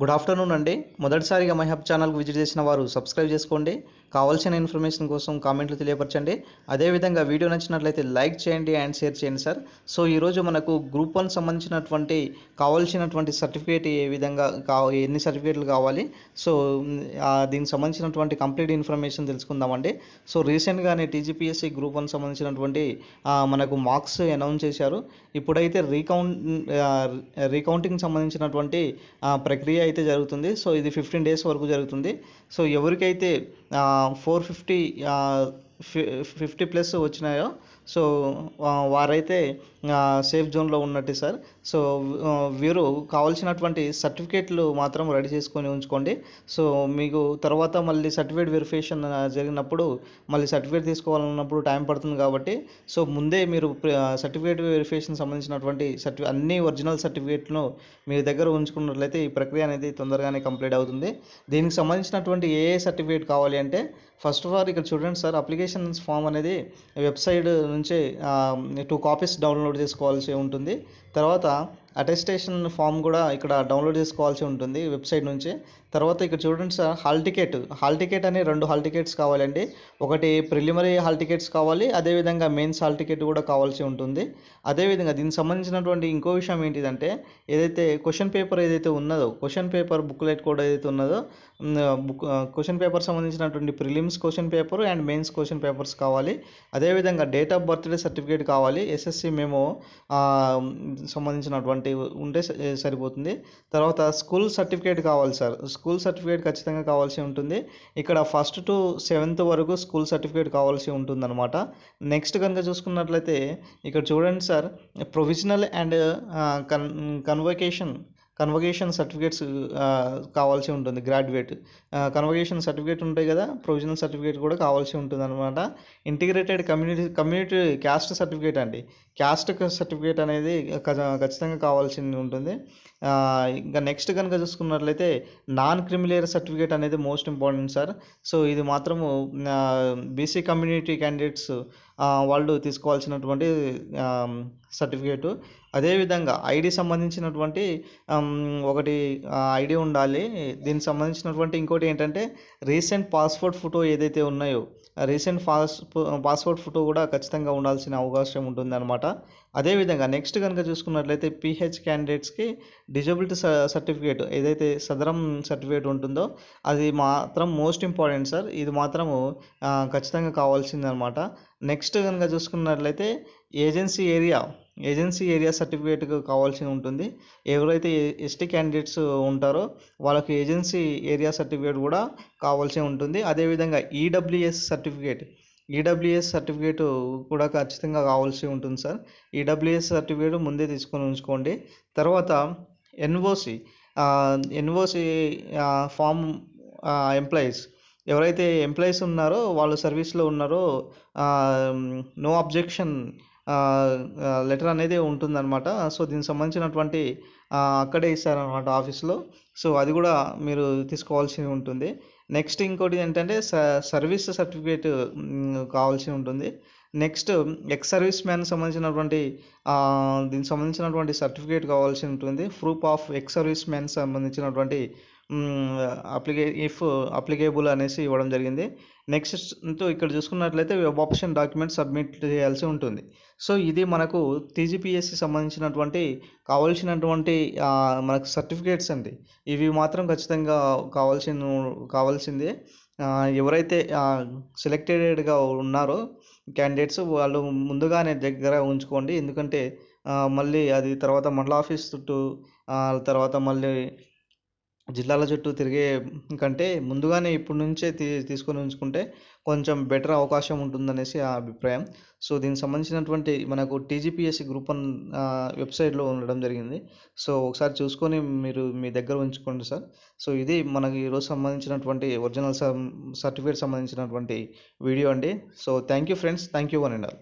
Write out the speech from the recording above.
Good afternoon అండి. మొదటిసారిగా my hub ఛానల్కి విజిట్ చేసిన వారు సబ్స్క్రైబ్ చేసుకోండి. కావాల్సిన ఇన్ఫర్మేషన్ కోసం కామెంట్లు తెలియపరచండి. అదేవిధంగా వీడియో నచ్చినట్లయితే లైక్ చేయండి అండ్ షేర్ చేయండి సార్. సో ఈరోజు మనకు గ్రూప్ వన్ సంబంధించినటువంటి కావాల్సినటువంటి సర్టిఫికేట్ ఏ విధంగా కా ఎన్ని సర్టిఫికేట్లు కావాలి? సో దీనికి సంబంధించినటువంటి కంప్లీట్ ఇన్ఫర్మేషన్ తెలుసుకుందామండి. సో రీసెంట్గానే టీజీపీఎస్సీ గ్రూప్ వన్ సంబంధించినటువంటి మనకు మార్క్స్ అనౌన్స్ చేశారు. ఇప్పుడైతే రీకౌంట్ రీకౌంటింగ్ సంబంధించినటువంటి ప్రక్రియ అయితే జరుగుతుంది. సో ఇది ఫిఫ్టీన్ డేస్ వరకు జరుగుతుంది. సో ఎవరికైతే ఫోర్ ఫిఫ్టీ ఫిఫ్టీ ప్లస్ వచ్చినాయో సో వారైతే సేఫ్ జోన్లో ఉన్నట్టు సార్. సో వీరు కావాల్సినటువంటి సర్టిఫికేట్లు మాత్రం రెడీ చేసుకొని ఉంచుకోండి. సో మీకు తర్వాత మళ్ళీ సర్టిఫికేట్ వెరిఫికేషన్ జరిగినప్పుడు మళ్ళీ సర్టిఫికేట్ తీసుకోవాలన్నప్పుడు టైం పడుతుంది కాబట్టి సో ముందే మీరు సర్టిఫికేట్ వెరిఫికేషన్ సంబంధించినటువంటి సర్టి అన్ని ఒరిజినల్ సర్టిఫికేట్లను మీ దగ్గర ఉంచుకున్నట్లయితే ఈ ప్రక్రియ అనేది తొందరగానే కంప్లీట్ అవుతుంది. దీనికి సంబంధించినటువంటి ఏ ఏ సర్టిఫికేట్ కావాలి అంటే ఫస్ట్ ఆఫ్ ఆల్ ఇక్కడ చూడండి సార్ అప్లికేషన్ ఫామ్ అనేది వెబ్సైట్ నుంచి టూ కాపీస్ డౌన్లోడ్ చేసుకోవాల్సి ఉంటుంది. తర్వాత అటెస్టేషన్ ఫామ్ కూడా ఇక్కడ డౌన్లోడ్ చేసుకోవాల్సి ఉంటుంది వెబ్సైట్ నుంచి. తర్వాత ఇక్కడ చూడండి sir hall ticket hall ticket అనే రెండు హాల్ టికెట్స్ కావాలండి. ఒకటి ప్రిలిమరీ హాల్ టికెట్స్ కావాలి అదేవిధంగా మెయిన్స్ హాల్ టికెట్ కూడా కావాల్సి ఉంటుంది. అదేవిధంగా దీనికి సంబంధించినటువంటి ఇంకో విషయం ఏంటిదంటే ఏదైతే క్వశ్చన్ పేపర్ ఏదైతే ఉన్నదో క్వశ్చన్ పేపర్ బుక్లెట్ కూడా ఏదైతే ఉన్నదో బుక్ క్వశ్చన్ పేపర్ సంబంధించినటువంటి prelims question paper and mains question papers కావాలి. అదేవిధంగా డేట్ ఆఫ్ బర్త్డే సర్టిఫికేట్ కావాలి. ఎస్ఎస్సి మేము సంబంధించినటువంటి ఉంటే సరిపోతుంది. తర్వాత స్కూల్ సర్టిఫికేట్ కావాలి సార్. స్కూల్ సర్టిఫికేట్ ఖచ్చితంగా కావాల్సి ఉంటుంది. ఇక్కడ ఫస్ట్ టు సెవెంత్ వరకు స్కూల్ సర్టిఫికేట్ కావాల్సి ఉంటుంది అనమాట నెక్స్ట్ కనుక చూసుకున్నట్లయితే ఇక్కడ చూడండి sir provisional and con convocation convocation certificates కావాల్సి ఉంటుంది. గ్రాడ్యుయేట్ కన్వకేషన్ సర్టిఫికేట్ ఉంటాయి కదా ప్రొవిజనల్ సర్టిఫికేట్ కూడా కావాల్సి ఉంటుంది అనమాట integrated community community caste certificate అండి. క్యాస్ట్ సర్టిఫికేట్ అనేది ఖచ్చితంగా కావాల్సి ఉంటుంది. ఇంకా నెక్స్ట్ కనుక చూసుకున్నట్లయితే నాన్ క్రిమిలేయర్ సర్టిఫికేట్ అనేది మోస్ట్ ఇంపార్టెంట్ సార్. సో ఇది మాత్రము బీసీ కమ్యూనిటీ క్యాండిడేట్స్ వాళ్ళు తీసుకోవాల్సినటువంటి సర్టిఫికేటు. అదేవిధంగా ఐడి సంబంధించినటువంటి ఒకటి ఐడి ఉండాలి. దీనికి సంబంధించినటువంటి ఇంకోటి ఏంటంటే రీసెంట్ పాస్పోర్ట్ ఫోటో ఏదైతే ఉన్నాయో రీసెంట్ పాస్ పాస్పోర్ట్ ఫోటో కూడా ఖచ్చితంగా ఉండాల్సిన అవకాశం ఉంటుంది అనమాట అదేవిధంగా నెక్స్ట్ కనుక చూసుకున్నట్లయితే పిహెచ్ క్యాండిడేట్స్కి డిజబిలిటీ సర్టిఫికేట్ ఏదైతే సదరం సర్టిఫికేట్ ఉంటుందో అది మాత్రం మోస్ట్ ఇంపార్టెంట్ సార్ ఇది మాత్రము ఖచ్చితంగా కావాల్సిందనమాట. నెక్స్ట్ కనుక చూసుకున్నట్లయితే agency area agency area certificate కావాల్సి ఉంటుంది. ఎవరైతే ఎస్టీ క్యాండిడేట్స్ ఉంటారో వాళ్ళకి ఏజెన్సీ ఏరియా సర్టిఫికేట్ కూడా కావాల్సి ఉంటుంది. అదేవిధంగా ఈడబ్ల్యూఎస్ సర్టిఫికేట్ ఈడబ్ల్యూఎస్ సర్టిఫికేట్ కూడా ఖచ్చితంగా కావాల్సి ఉంటుంది సార్. ఈడబ్ల్యూఎస్ సర్టిఫికేట్ ముందే తీసుకొని ఉంచుకోండి. తర్వాత ఎన్ఓసి ఎన్ఓసి ఫామ్ ఎంప్లాయీస్ ఎవరైతే ఎంప్లాయీస్ ఉన్నారో వాళ్ళు సర్వీస్లో ఉన్నారో నో అబ్జెక్షన్ లెటర్ అనేది ఉంటుందన్నమాట. సో దీనికి సంబంధించినటువంటి అక్కడే ఇస్తారనమాట ఆఫీస్లో. సో అది కూడా మీరు తీసుకోవాల్సి ఉంటుంది. నెక్స్ట్ ఇంకోటి ఏంటంటే స- సర్వీస్ సర్టిఫికేట్ కావాల్సి ఉంటుంది. నెక్స్ట్ ఎక్స్ సర్వీస్ మ్యాన్ సంబంధించినటువంటి దీనికి సంబంధించినటువంటి సర్టిఫికేట్ కావాల్సి ఉంటుంది. Proof of ex service man సంబంధించినటువంటి అప్లికే ఇఫ్ అప్లికేబుల్ అనేసి ఇవ్వడం జరిగింది. నెక్స్ట్ ఇక్కడ చూసుకున్నట్లయితే వెబ్ ఆప్షన్ డాక్యుమెంట్ సబ్మిట్ చేయాల్సి ఉంటుంది. సో ఇది మనకు టీజీపీఎస్సి సంబంధించినటువంటి కావాల్సినటువంటి మనకు సర్టిఫికేట్స్ అండి. ఇవి మాత్రం ఖచ్చితంగా కావాల్సిన కావాల్సిందే. ఎవరైతే సెలెక్టెడ్గా ఉన్నారో క్యాండిడేట్స్ వాళ్ళు ముందుగానే దగ్గర ఉంచుకోండి. ఎందుకంటే మళ్ళీ అది తర్వాత మండల ఆఫీస్ చుట్టూ తర్వాత మళ్ళీ జిల్లాల చుట్టూ తిరిగే కంటే ముందుగానే ఇప్పటి నుంచే తీ తీసుకొని ఉంచుకుంటే కొంచెం బెటర్ అవకాశం ఉంటుందనేసి ఆ అభిప్రాయం. సో దీనికి సంబంధించినటువంటి మనకు టీజీపీఎస్సీ గ్రూప్ వన్ వెబ్సైట్లో ఉండడం జరిగింది. సో ఒకసారి చూసుకొని మీరు మీ దగ్గర ఉంచుకోండి సార్. సో ఇది మనకి ఈరోజు సంబంధించినటువంటి ఒరిజినల్ సర్టిఫికేట్ సంబంధించినటువంటి వీడియో అండి. So thank you friends. Thank you one and all.